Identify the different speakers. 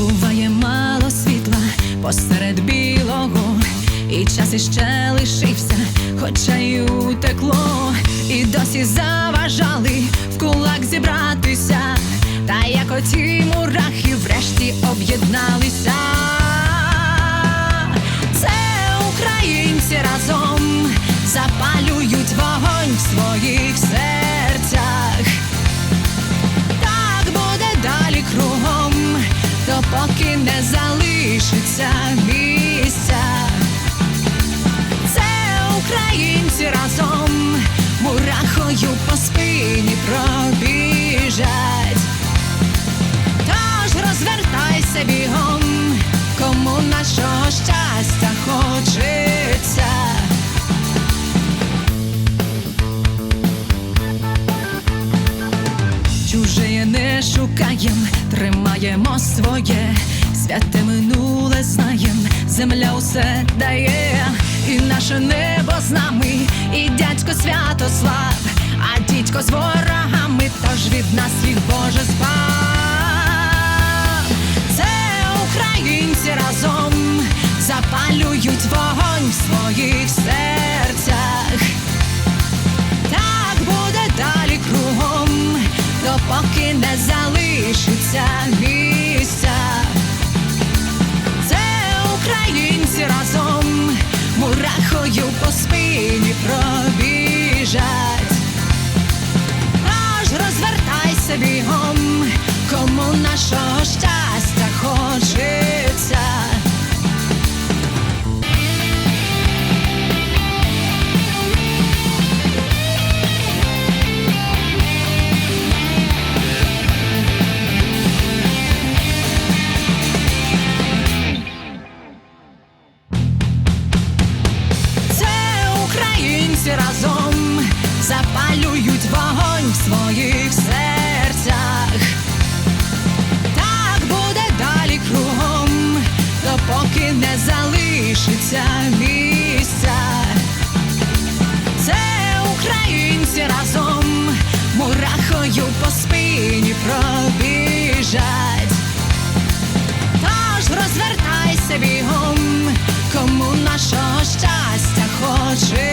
Speaker 1: буває мало світла посеред білого, і час іще лишився, хоча й утекло, і досі заважали в кулак зібратися, та як оті мурахи врешті об'єдналися. Шукаєм, тримаємо своє, святе минуле знаєм, земля усе дає, і наше небо з нами, і дядько Святослав, а дідько з ворогами, тож від нас їх Боже спав. Це українці разом запалюють вогонь спині пробіжать. Аж розвертайся бігом, кому нашого щастя українці разом запалюють вогонь в своїх серцях. Так буде далі кругом, допоки не залишиться місця. Це українці разом мурахою по спині пробіжать. Тож розвертайся бігом, кому нашого щастя хочеться.